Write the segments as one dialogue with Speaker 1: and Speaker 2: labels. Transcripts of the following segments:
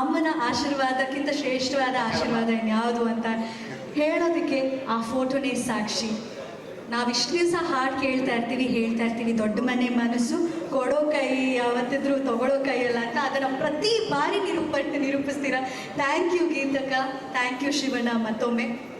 Speaker 1: ಅಮ್ಮನ ಆಶೀರ್ವಾದಕ್ಕಿಂತ ಶ್ರೇಷ್ಠವಾದ ಆಶೀರ್ವಾದ ಇನ್ಯಾವುದು ಅಂತ ಹೇಳೋದಕ್ಕೆ ಆ ಫೋಟೋನೇ ಸಾಕ್ಷಿ. ನಾವಿಷ್ಟು ದಿವಸ ಹಾಡು ಕೇಳ್ತಾ ಇರ್ತೀವಿ, ಹೇಳ್ತಾ ಇರ್ತೀವಿ. ದೊಡ್ಡ ಮನೆ ಮನಸ್ಸು, ಕೊಡೋ ಕೈ, ಯಾವತ್ತಿದ್ರು ತಗೊಳ್ಳೋ ಕೈಯಲ್ಲ ಅಂತ ಅದನ್ನು ಪ್ರತಿ ಬಾರಿ ನಿರೂಪ, ನಿರೂಪಿಸ್ತೀರಾ? Thank you ಗೀತಕ. Thank you Shivanna. ಮತ್ತೊಮ್ಮೆ.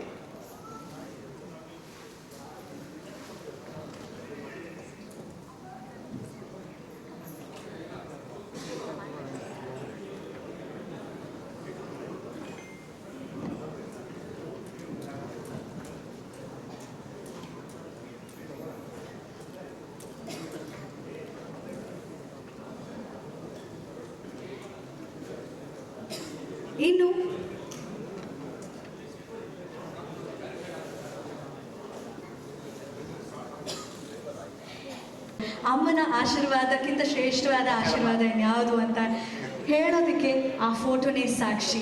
Speaker 1: ಇನ್ನು ಅಮ್ಮನ ಆಶೀರ್ವಾದಕ್ಕಿಂತ ಶ್ರೇಷ್ಠವಾದ ಆಶೀರ್ವಾದ ಇನ್ಯಾವುದು ಅಂತ ಹೇಳೋದಕ್ಕೆ ಆ ಫೋಟೋನೇ ಸಾಕ್ಷಿ.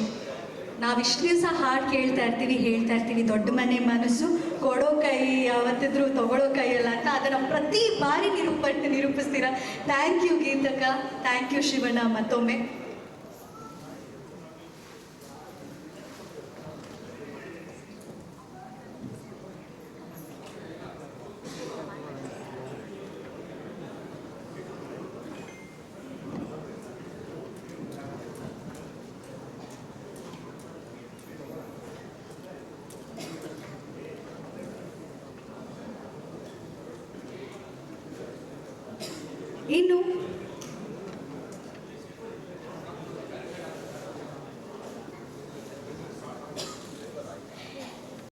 Speaker 1: ನಾವು ಇಷ್ಟು ದಿವಸ ಹಾಡು ಕೇಳ್ತಾ ಇರ್ತೀವಿ, ಹೇಳ್ತಾ ಇರ್ತೀವಿ, ದೊಡ್ಡ ಮನೆ ಮನಸ್ಸು, ಕೊಡೋ ಕೈ, ಯಾವತ್ತಿದ್ರು ತಗೊಳ್ಳೋ ಕೈಯಲ್ಲ ಅಂತ ಅದನ್ನು ಪ್ರತಿ ಬಾರಿ ನಿರೂಪ ನಿರೂಪಿಸ್ತೀರಾ? Thank you ಗೀತಕ. Thank you Shivanna. ಮತ್ತೊಮ್ಮೆ. e